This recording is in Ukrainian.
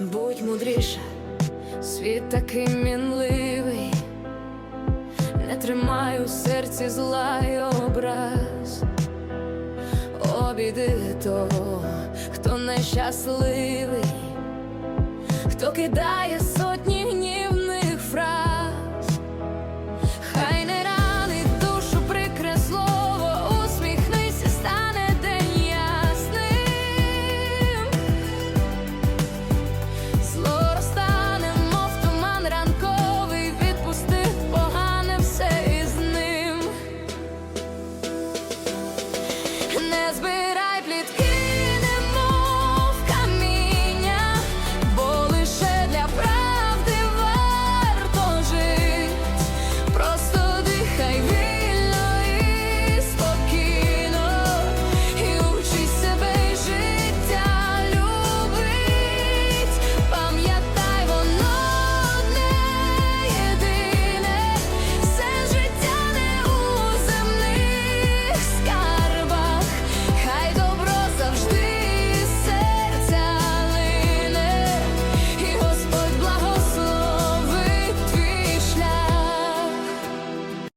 Будь мудріша, світ такий мінливий, не тримай у серці зла й образ, обійди того, хто нещасливий, хто кидає. has been